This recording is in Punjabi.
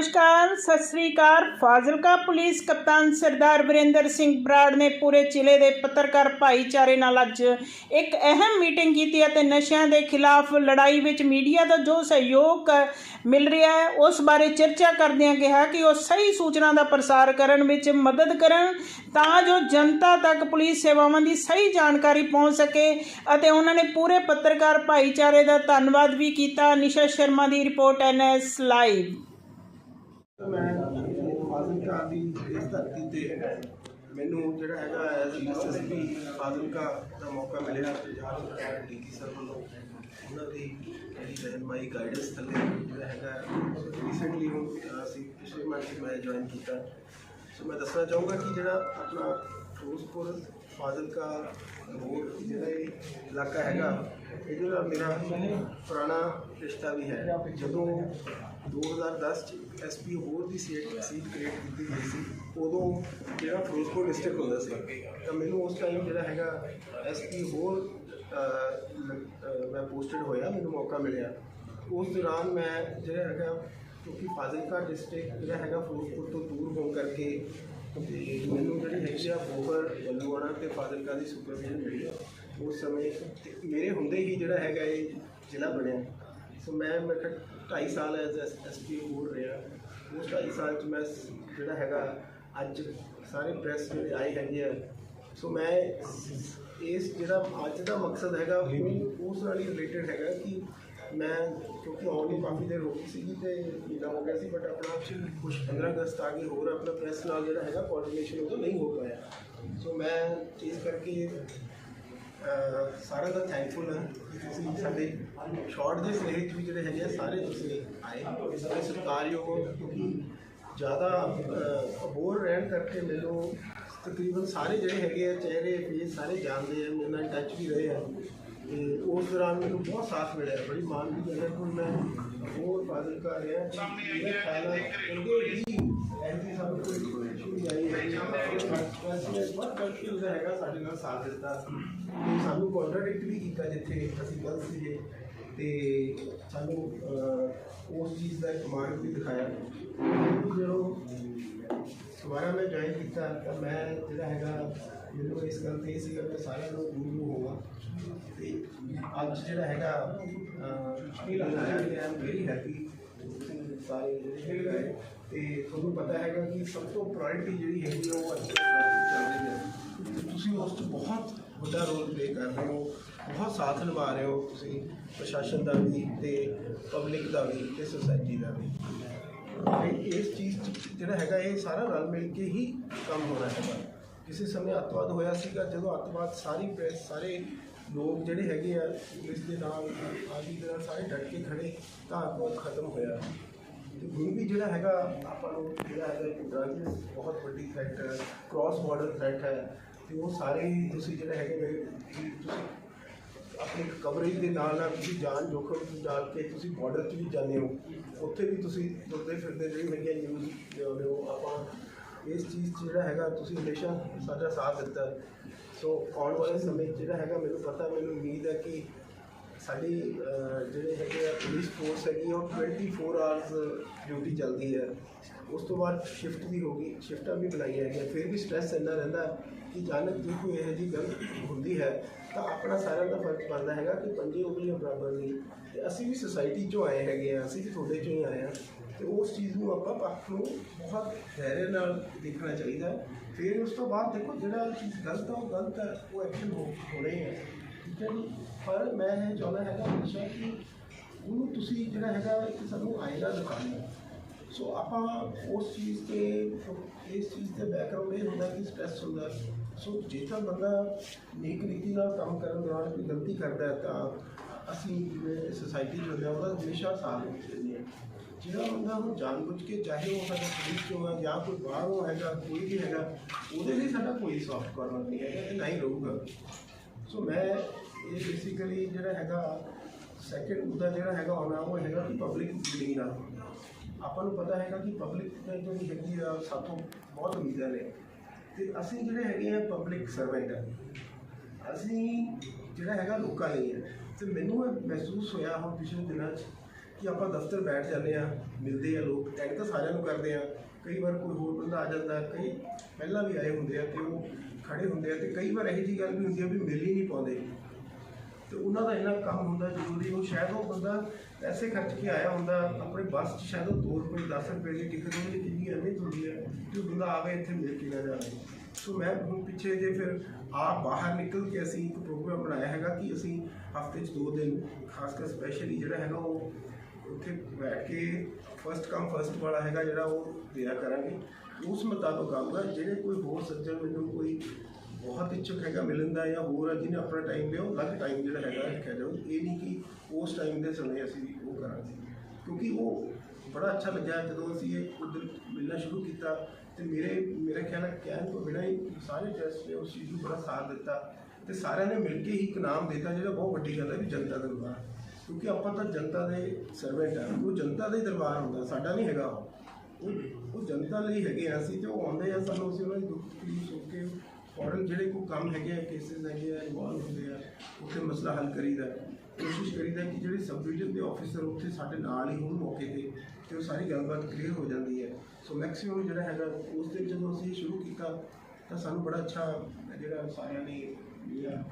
ਨਮਸਕਾਰ, ਸਤਿ ਸ੍ਰੀ ਅਕਾਲ। ਫਾਜ਼ਿਲਕਾ ਪੁਲਿਸ ਕਪਤਾਨ ਸਰਦਾਰ ਵਰਿੰਦਰ ਸਿੰਘ ਬਰਾੜ ਨੇ ਪੂਰੇ ਜ਼ਿਲ੍ਹੇ ਦੇ ਪੱਤਰਕਾਰ ਭਾਈਚਾਰੇ ਨਾਲ ਅੱਜ ਇੱਕ ਅਹਿਮ ਮੀਟਿੰਗ ਕੀਤੀ ਅਤੇ ਨਸ਼ਿਆਂ ਦੇ ਖਿਲਾਫ ਲੜਾਈ ਵਿੱਚ ਮੀਡੀਆ ਦਾ ਜੋ ਸਹਿਯੋਗ ਮਿਲ ਰਿਹਾ ਹੈ, ਉਸ ਬਾਰੇ ਚਰਚਾ ਕਰਦਿਆਂ ਕਿਹਾ ਕਿ ਉਹ ਸਹੀ ਸੂਚਨਾ ਦਾ ਪ੍ਰਸਾਰ ਕਰਨ ਵਿੱਚ ਮਦਦ ਕਰਨ ਤਾਂ ਜੋ ਜਨਤਾ ਤੱਕ ਪੁਲਿਸ ਸੇਵਾਵਾਂ ਦੀ ਸਹੀ ਜਾਣਕਾਰੀ ਪਹੁੰਚ ਸਕੇ ਅਤੇ ਉਹਨਾਂ ਨੇ ਪੂਰੇ ਪੱਤਰਕਾਰ ਭਾਈਚਾਰੇ ਦਾ ਧੰਨਵਾਦ ਵੀ ਕੀਤਾ। ਨਿਸ਼ਾ ਸ਼ਰਮਾ ਦੀ ਰਿਪੋਰਟ ਐਨਐਸ ਲਾਈਵ। ਮੈਂ ਫਾਜ਼ਿਲਕਾ ਦੀ, ਇਸ ਧਰਤੀ ਤੇ ਮੈਨੂੰ ਜਿਹੜਾ ਹੈਗਾ ਐਜ਼ ਐਸਐਸਪੀ ਫਾਜ਼ਿਲਕਾ ਦਾ ਮੌਕਾ ਮਿਲਿਆ ਪੰਜਾਬ ਸਰਕਾਰ ਡੀਜੀ ਸਰ ਵੱਲੋਂ। ਉਹਨਾਂ ਦੀ ਜਿਹੜੀ ਰਹਿਨਮਾਈ ਗਾਈਡੈਂਸ ਥੱਲੇ ਜਿਹੜਾ ਹੈਗਾ ਰੀਸੈਂਟਲੀ ਹੁਣ ਅਸੀਂ ਪਿਛਲੇ ਮੰਥ ਮੈਂ ਜੁਆਇਨ ਕੀਤਾ। ਸੋ ਮੈਂ ਦੱਸਣਾ ਚਾਹੂੰਗਾ ਕਿ ਜਿਹੜਾ ਆਪਣਾ ਫਿਰੋਜ਼ਪੁਰ ਫਾਜ਼ਿਲਕਾ ਰੋਡ ਜਿਹੜਾ ਇਹ ਇਲਾਕਾ ਹੈਗਾ, ਇਹਦੇ ਨਾਲ ਮੇਰਾ ਪੁਰਾਣਾ ਰਿਸ਼ਤਾ ਵੀ ਹੈ। ਜਦੋਂ 2010 ਚ ਐਸਪੀ ਹੋਰ ਦੀ ਸੀਟ ਸੀਟ ਕ੍ਰੀਏਟ ਕੀਤੀ ਗਈ ਸੀ। ਉਦੋਂ ਜਿਹੜਾ ਫਿਰੋਜ਼ਪੁਰ ਡਿਸਟ੍ਰਿਕਟ ਹੁੰਦਾ ਸੀ, ਤਾਂ ਮੈਨੂੰ ਉਸ ਟਾਈਮ ਜਿਹੜਾ ਹੈਗਾ ਐਸਪੀ ਹੋਰ ਮੈਂ ਪੋਸਟਡ ਹੋਇਆ, ਮੈਨੂੰ ਮੌਕਾ ਮਿਲਿਆ। ਉਸ ਦੌਰਾਨ ਮੈਂ ਜਿਹੜਾ ਹੈਗਾ, ਕਿਉਂਕਿ ਫਾਜ਼ਿਲਕਾ ਡਿਸਟ੍ਰਿਕਟ ਜਿਹੜਾ ਹੈਗਾ ਫਿਰੋਜ਼ਪੁਰ ਤੋਂ ਦੂਰ ਹੋਣ ਕਰਕੇ ਤੇ ਮੈਨੂੰ ਜਿਹੜੀ ਹੈਗੀ ਆ ਬੋਬਰ ਬੱਲੂਆਣਾ ਤੇ ਫਾਜ਼ਿਲਕਾ ਦੀ ਸੁਪਰਵਿਜ਼ਨ ਮਿਲੀ। ਆ ਉਸ ਸਮੇਂ ਤੇ ਮੇਰੇ ਹੁੰਦੇ ਹੀ ਜਿਹੜਾ ਹੈਗਾ ਇਹ ਜ਼ਿਲ੍ਹਾ ਬਣਿਆ। ਸੋ ਮੈਂ ਮੈਂ ਕਿਹਾ ਢਾਈ ਸਾਲ ਐਜ਼ ਐਸਪੀ ਹੋਰ ਰਿਹਾ ਉਸ ਢਾਈ ਸਾਲ ਚ ਮੈਂ ਸ- ਜਿਹੜਾ ਹੈਗਾ ਅੱਜ ਸਾਰੇ ਪ੍ਰੈਸ ਜਿਹੜੇ ਆਏ ਹੈਗੇ ਆ। ਸੋ ਮੈਂ ਇਸ ਜਿਹੜਾ ਅੱਜ ਦਾ ਮਕਸਦ ਹੈਗਾ ਉਹ ਉਸ ਨਾਲ ਹੀ ਰਿਲੇਟਡ ਹੈਗਾ ਕਿ ਮੈਂ ਕਿਉਂਕਿ ਆਉਣ ਕਾਫੀ ਦੇਰ ਹੋ ਗਈ ਸੀਗੀ ਤੇ ਮਹੀਨਾ ਹੋ ਗਿਆ ਸੀ ਬਟ ਆਪਣਾ ਕੁਝ 15 ਅਗਸਤ ਆ ਗਈ ਹੋਰ ਆਪਣਾ ਪ੍ਰੈਸ ਨਾਲ ਜਿਹੜਾ ਹੈਗਾ ਕੋਆਰਡੀਨੇਸ਼ਨ ਉਦੋਂ ਨਹੀਂ ਹੋ ਪਾਇਆ। ਸੋ ਮੈਂ ਇਸ ਕਰਕੇ ਸਾਰਿਆਂ ਦਾ ਥੈਂਕਫੁਲ ਹਾਂ ਕਿ ਤੁਸੀਂ ਸਾਡੇ ਸ਼ਾਰਟ ਦੇ ਸੁਨੇਹੇ ਵੀ ਜਿਹੜੇ ਹੈਗੇ ਆ, ਸਾਰੇ ਤੁਸੀਂ ਆਏ। ਸਾਰੇ ਸਤਿਕਾਰਯੋਗ ਹੋ ਕਿਉਂਕਿ ਜ਼ਿਆਦਾ ਅਬੋਰ ਰਹਿਣ ਕਰਕੇ ਮੈਨੂੰ ਤਕਰੀਬਨ ਸਾਰੇ ਜਿਹੜੇ ਹੈਗੇ ਆ, ਚਿਹਰੇ ਫੇਸ ਸਾਰੇ ਜਾਣਦੇ ਆ, ਮੇਰੇ ਨਾਲ ਟੱਚ ਵੀ ਰਹੇ ਆ। ਤੇ ਉਸ ਦੌਰਾਨ ਮੈਨੂੰ ਬਹੁਤ ਸਾਥ ਮਿਲਿਆ, ਬੜੀ ਮਾਣ ਦੀ ਗੱਲ ਹੈ ਕਿ ਮੈਂ ਹੋਰ ਫਾਜ਼ਲ ਕਰ ਰਿਹਾ ਕਿ ਮੇਰਾ ਹੈ ਕਿਉਂਕਿ ਵੀ ਐਸੀ ਸਾਨੂੰ ਕੋਈ ਇਸ਼ੂ ਹੈਗਾ ਸਾਡੇ ਨਾਲ ਸਾਥ ਦਿੱਤਾ ਤੇ ਸਾਨੂੰ ਕੰਟਰਡਿਕਟ ਵੀ ਕੀਤਾ ਜਿੱਥੇ ਅਸੀਂ ਗਲਤ ਸੀਗੇ ਤੇ ਸਾਨੂੰ ਉਸ ਚੀਜ਼ ਦਾ ਕਮਾਂਡ ਵੀ ਦਿਖਾਇਆ ਜਦੋਂ ਦੁਬਾਰਾ ਮੈਂ ਜੁਆਇਨ ਕੀਤਾ ਤਾਂ ਮੈਂ ਜਿਹੜਾ ਹੈਗਾ ਮੈਨੂੰ ਇਸ ਗੱਲ ਤੇ ਇਹ ਸੀਗਾ ਕਿ ਸਾਰਿਆਂ ਨੂੰ ਦੂਰ ਨੂੰ ਹੋਵਾਂ ਤੇ ਅੱਜ ਜਿਹੜਾ ਹੈਗਾ ਅਹ ਆਮ ਵੈਰੀ ਹੈਪੀ ਸਾਰੇ ਜਿਹੜੇ ਹੈਗੇ ਤੇ ਤੁਹਾਨੂੰ ਪਤਾ ਹੈਗਾ ਕਿ ਸਭ ਤੋਂ ਪ੍ਰਾਇੋਰਟੀ ਜਿਹੜੀ ਹੈਗੀ ਆ ਉਹ ਅੱਜ ਚੱਲ ਰਹੀ ਹੈ। ਤੁਸੀਂ ਉਸ 'ਚ ਬਹੁਤ ਵੱਡਾ ਰੋਲ ਪਲੇ ਕਰ ਰਹੇ ਹੋ, ਬਹੁਤ ਸਾਥ ਨਿਭਾ ਰਹੇ ਹੋ ਤੁਸੀਂ, ਪ੍ਰਸ਼ਾਸਨ ਦਾ ਵੀ ਤੇ ਪਬਲਿਕ ਦਾ ਵੀ ਤੇ ਸੋਸਾਇਟੀ ਦਾ ਵੀ। ਇਸ ਚੀਜ਼ 'ਚ ਜਿਹੜਾ ਹੈਗਾ, ਇਹ ਸਾਰਾ ਰਲ ਮਿਲ ਕੇ ਹੀ ਕੰਮ ਹੋ ਰਿਹਾ ਹੈਗਾ। ਕਿਸੇ ਸਮੇਂ ਅੱਤਵਾਦ ਹੋਇਆ ਸੀਗਾ, ਜਦੋਂ ਅੱਤਵਾਦ ਸਾਰੀ ਪ੍ਰੈਸ ਸਾਰੇ ਲੋਕ ਜਿਹੜੇ ਹੈਗੇ ਆ, ਪੁਲਿਸ ਦੇ ਨਾਲ, ਆਦਿ ਦੇ ਨਾਲ ਸਾਰੇ ਡਟ ਕੇ ਖੜੇ, ਤਾਂ ਅੱਤਵਾਦ ਖਤਮ ਹੋਇਆ। ਤੇ ਹੁਣ ਵੀ ਜਿਹੜਾ ਹੈਗਾ ਆਪਾਂ ਨੂੰ ਜਿਹੜਾ ਹੈਗਾ ਡਰਗ ਬਹੁਤ ਵੱਡੀ ਥ੍ਰੈਟ ਹੈ ਕ੍ਰਾਸ ਬਾਰਡਰ ਥ੍ਰੈਟ ਹੈ ਤੇ ਉਹ ਸਾਰੇ ਤੁਸੀਂ ਜਿਹੜਾ ਹੈਗੇ ਤੁਸੀਂ ਆਪਣੀ ਕਵਰੇਜ ਦੇ ਨਾਲ ਨਾਲ ਤੁਸੀਂ ਜਾਨ ਜੋਖਮ ਵਿੱਚ ਡਾਲ ਕੇ ਤੁਸੀਂ ਬਾਰਡਰ 'ਚ ਵੀ ਜਾਂਦੇ ਹੋ ਉੱਥੇ ਵੀ ਤੁਸੀਂ ਤੁਰਦੇ ਫਿਰਦੇ ਜਿਹੜੀ ਹੈਗੀ ਨਿਊਜ਼ ਲਿਆਉਂਦੇ ਹੋ ਆਪਾਂ ਇਸ ਚੀਜ਼ 'ਚ ਜਿਹੜਾ ਹੈਗਾ ਤੁਸੀਂ ਹਮੇਸ਼ਾ ਸਾਡਾ ਸਾਥ ਦਿੱਤਾ ਸੋ ਆਉਣ ਵਾਲੇ ਸਮੇਂ 'ਚ ਜਿਹੜਾ ਹੈਗਾ ਮੈਨੂੰ ਪਤਾ ਮੈਨੂੰ ਉਮੀਦ ਹੈ ਕਿ ਸਾਡੀ ਜਿਹੜੇ ਹੈਗੇ ਆ ਪੁਲਿਸ ਫੋਰਸ ਹੈਗੀ ਆ, ਉਹ 24 ਆਵਰਸ ਡਿਊਟੀ ਚੱਲਦੀ ਹੈ। ਉਸ ਤੋਂ ਬਾਅਦ ਸ਼ਿਫਟ ਵੀ ਹੋ ਗਈ ਸ਼ਿਫਟਾਂ ਵੀ ਬਣਾਈਆਂ ਹੈਗੀਆਂ। ਫਿਰ ਵੀ ਸਟ੍ਰੈਸ ਇੰਨਾ ਰਹਿੰਦਾ ਕਿ ਅਚਾਨਕ ਜੇ ਕੋਈ ਇਹੋ ਜਿਹੀ ਗੱਲ ਹੁੰਦੀ ਹੈ ਤਾਂ ਆਪਣਾ ਸਾਰਿਆਂ ਦਾ ਫਰਜ਼ ਬਣਦਾ ਹੈਗਾ ਕਿ ਪੰਜੇ ਉਂਗਲੀਆਂ ਬਰਾਬਰ ਨਹੀਂ ਤੇ ਅਸੀਂ ਵੀ ਸੁਸਾਇਟੀ ਚੋਂ ਆਏ ਹੈਗੇ ਆ ਅਸੀਂ ਵੀ ਤੁਹਾਡੇ ਚੋਂ ਹੀ ਆਏ ਆ। ਤੇ ਉਸ ਚੀਜ਼ ਨੂੰ ਆਪਾਂ ਪੱਖ ਨੂੰ ਬਹੁਤ ਧੈਰਯ ਨਾਲ ਦੇਖਣਾ ਚਾਹੀਦਾ। ਫਿਰ ਉਸ ਤੋਂ ਬਾਅਦ ਦੇਖੋ ਜਿਹੜਾ ਚੀਜ਼ ਗਲਤ ਆ ਉਹ ਗਲਤ ਹੈ ਉਹ ਐਕਸ਼ਨ ਹੋ ਹੋਣੇ ਹੈ ਠੀਕ ਹੈ ਜੀ ਪਰ ਮੈਂ ਇਹ ਚਾਹੁੰਦਾ ਹੈਗਾ ਹਮੇਸ਼ਾ ਕਿ ਉਹਨੂੰ ਤੁਸੀਂ ਜਿਹੜਾ ਹੈਗਾ ਇੱਕ ਸਾਨੂੰ ਆਇਨਾ ਦਿਖਾਉਣਾ ਸੋ ਆਪਾਂ ਉਸ ਚੀਜ਼ ਤੇ, ਇਸ ਚੀਜ਼ ਤੇ ਬੈਕਗ੍ਰਾਉਂਡ ਇਹ ਹੁੰਦਾ ਕਿ ਸਟ੍ਰੈਸ ਹੁੰਦਾ। ਸੋ ਜੇ ਤਾਂ ਬੰਦਾ ਨੇਕ ਨੀਤੀ ਨਾਲ ਕੰਮ ਕਰਨ ਦੌਰਾਨ ਕੋਈ ਗਲਤੀ ਕਰਦਾ ਹੈ ਤਾਂ ਅਸੀਂ ਜਿਵੇਂ ਸੋਸਾਇਟੀ ਜੋ ਹੈ, ਉਹਦਾ ਹਮੇਸ਼ਾ ਸਾਥ ਦਿੰਦੇ ਹਾਂ। ਜਿਹੜਾ ਬੰਦਾ ਹੁਣ ਜਾਣਬੁੱਝ ਕੇ ਚਾਹੇ ਉਹ ਸਾਡਾ ਪੁਲਿਸ ਚੋਂ ਹੈ ਜਾਂ ਕੋਈ ਬਾਹਰੋਂ ਹੈਗਾ, ਕੋਈ ਵੀ ਹੈਗਾ, ਉਹਦੇ ਲਈ ਸਾਡਾ ਕੋਈ ਸੌਫਟ ਕਾਰਨਰ ਨਹੀਂ ਹੈਗਾ ਤੇ ਨਾ ਹੀ ਰਹੂਗਾ। ਸੋ ਮੈਂ ਇਹ ਬੇਸਿਕਲੀ ਜਿਹੜਾ ਹੈਗਾ ਸੈਕਿੰਡ ਮੁੱਦਾ ਜਿਹੜਾ ਹੈਗਾ ਆਉਣਾ ਉਹ ਹੈਗਾ ਕਿ ਪਬਲਿਕ ਡੀਲਿੰਗ ਦਾ। ਆਪਾਂ ਨੂੰ ਪਤਾ ਹੈਗਾ ਕਿ ਪਬਲਿਕ ਨੇ ਜਿਹੜੀ ਹੈਗੀ ਆ ਸਾਥੋਂ ਬਹੁਤ ਉਮੀਦਾਂ ਨੇ। ਤੇ ਅਸੀਂ ਜਿਹੜੇ ਹੈਗੇ ਆ ਪਬਲਿਕ ਸਰਵੈਂਟ ਆ, ਅਸੀਂ ਜਿਹੜਾ ਹੈਗਾ ਲੋਕਾਂ ਲਈ ਹੈ ਤੇ ਮੈਨੂੰ ਇਹ ਮਹਿਸੂਸ ਹੋਇਆ ਹੁਣ ਪਿਛਲੇ ਦਿਨਾਂ 'ਚ ਕਿ ਆਪਾਂ ਦਫ਼ਤਰ ਬੈਠ ਜਾਂਦੇ ਆ, ਮਿਲਦੇ ਆ ਲੋਕ ਅਟੈਂਡ ਤਾਂ ਸਾਰਿਆਂ ਨੂੰ ਕਰਦੇ ਆ। ਕਈ ਵਾਰ ਕੋਈ ਹੋਰ ਬੰਦਾ ਆ ਜਾਂਦਾ, ਕਈ ਪਹਿਲਾਂ ਵੀ ਆਏ ਹੁੰਦੇ ਆ ਤੇ ਉਹ ਖੜੇ ਹੁੰਦੇ ਆ ਤੇ ਕਈ ਵਾਰ ਇਹੋ ਜਿਹੀ ਗੱਲ ਵੀ ਹੁੰਦੀ ਆ ਵੀ ਮਿਲ ਹੀ ਨਹੀਂ ਪਾਉਂਦੇ। ਤੇ ਉਹਨਾਂ ਦਾ ਇੰਨਾ ਕੰਮ ਹੁੰਦਾ ਜ਼ਰੂਰੀ, ਉਹ ਸ਼ਾਇਦ ਉਹ ਬੰਦਾ ਪੈਸੇ ਖਰਚ ਕੇ ਆਇਆ ਹੁੰਦਾ, ਆਪਣੇ ਬੱਸ 'ਚ ਸ਼ਾਇਦ ਉਹ 2 ਰੁਪਏ 10 ਰੁਪਏ ਦੀ ਟਿਕਟ ਉਹਦੀ ਕਿੰਨੀ ਅਹਿਮੀਅਤ ਹੁੰਦੀ ਹੈ ਕਿ ਉਹ ਬੰਦਾ ਆਵੇ ਇੱਥੇ ਮਿਲ ਕੇ ਨਾ ਜਾਵੇ। ਸੋ ਮੈਂ ਹੁਣ ਪਿੱਛੇ ਜੇ ਫਿਰ ਆਪ ਬਾਹਰ ਨਿਕਲ ਕੇ ਅਸੀਂ ਇੱਕ ਪ੍ਰੋਗਰਾਮ ਬਣਾਇਆ ਹੈਗਾ ਕਿ ਅਸੀਂ ਹਫ਼ਤੇ 'ਚ ਦੋ ਦਿਨ, ਖਾਸ ਕਰ ਸਪੈਸ਼ਲੀ ਜਿਹੜਾ ਹੈਗਾ ਉਹ ਉੱਥੇ ਬੈਠ ਕੇ ਫਸਟ ਕਮ ਫਸਟ ਵਾਲਾ ਹੈਗਾ ਜਿਹੜਾ ਉਹ ਦਿਆ ਕਰਾਂਗੇ। ਉਸ ਮੁਤਾਬਕ ਆਊਗਾ, ਜਿਹੜੇ ਕੋਈ ਹੋਰ ਸੱਜਣ ਮੈਨੂੰ ਕੋਈ ਬਹੁਤ ਇੱਛੁਕ ਹੈਗਾ ਮਿਲਣ ਦਾ ਜਾਂ ਹੋਰ ਆ, ਜਿਹਨੇ ਆਪਣਾ ਟਾਈਮ ਲਿਆ, ਉਹ ਅਲੱਗ ਟਾਈਮ ਜਿਹੜਾ ਹੈਗਾ ਰੱਖਿਆ ਜਾਊ। ਇਹ ਨਹੀਂ ਕਿ ਉਸ ਟਾਈਮ ਦੇ ਸਮੇਂ ਅਸੀਂ ਉਹ ਕਰਾਂਗੇ। ਕਿਉਂਕਿ ਉਹ ਬੜਾ ਅੱਛਾ ਲੱਗਿਆ ਜਦੋਂ ਅਸੀਂ ਇਹ ਉਧਰ ਮਿਲਣਾ ਸ਼ੁਰੂ ਕੀਤਾ ਤੇ ਮੇਰੇ, ਮੇਰਾ ਖਿਆਲ ਹੈ ਕਹਿਣ ਤੋਂ ਬਿਨਾਂ ਹੀ ਸਾਰੇ ਟੈਸਟ ਨੇ ਉਸ ਚੀਜ਼ ਨੂੰ ਬੜਾ ਸਾਥ ਦਿੱਤਾ ਤੇ ਸਾਰਿਆਂ ਨੇ ਮਿਲ ਕੇ ਹੀ ਇੱਕ ਨਾਮ ਦਿੱਤਾ, ਜਿਹੜਾ ਬਹੁਤ ਵੱਡੀ ਗੱਲ ਹੈ ਵੀ ਜਨਤਾ ਦਰਬਾਰ। ਕਿਉਂਕਿ ਆਪਾਂ ਤਾਂ ਜਨਤਾ ਦੇ ਸਰਵੈਂਟ ਆ। ਉਹ ਜਨਤਾ ਦਾ ਹੀ ਦਰਬਾਰ ਹੁੰਦਾ, ਸਾਡਾ ਨਹੀਂ ਹੈਗਾ ਉਹ ਉਹ ਜਨਤਾ ਲਈ ਹੈਗੇ ਆ, ਅਸੀਂ ਤੇ ਉਹ ਆਉਂਦੇ ਆ ਸਾਨੂੰ, ਅਸੀਂ ਉਹਨਾਂ ਦੀ ਦੁੱਖ ਤਕਲੀਫ ਸੁਣ ਕੇ ਫੌਰਨ ਜਿਹੜੇ ਕੋਈ ਕੰਮ ਹੈਗੇ ਆ ਕੇਸਿਸ ਹੈਗੇ ਆ ਇਨਵੋਲਵ ਹੁੰਦੇ ਆ, ਉੱਥੇ ਮਸਲਾ ਹੱਲ ਕਰੀਦਾ ਕੋਸ਼ਿਸ਼ ਕਰੀਦਾ ਕਿ ਜਿਹੜੇ ਸਬ ਡਿਵੀਜ਼ਨ ਦੇ ਆਫੀਸਰ ਉੱਥੇ ਸਾਡੇ ਨਾਲ ਹੀ ਹੋਣ ਮੌਕੇ ਤੇ ਤੇ ਉਹ ਸਾਰੀ ਗੱਲਬਾਤ ਕਲੀਅਰ ਹੋ ਜਾਂਦੀ ਹੈ। ਸੋ ਮੈਕਸਿਮਮ ਜਿਹੜਾ ਹੈਗਾ, ਉਸ ਦਿਨ ਜਦੋਂ ਅਸੀਂ ਸ਼ੁਰੂ ਕੀਤਾ, ਤਾਂ ਸਾਨੂੰ ਬੜਾ ਅੱਛਾ ਜਿਹੜਾ ਸਾਰਿਆਂ ਨੇ ਜਿਹੜਾ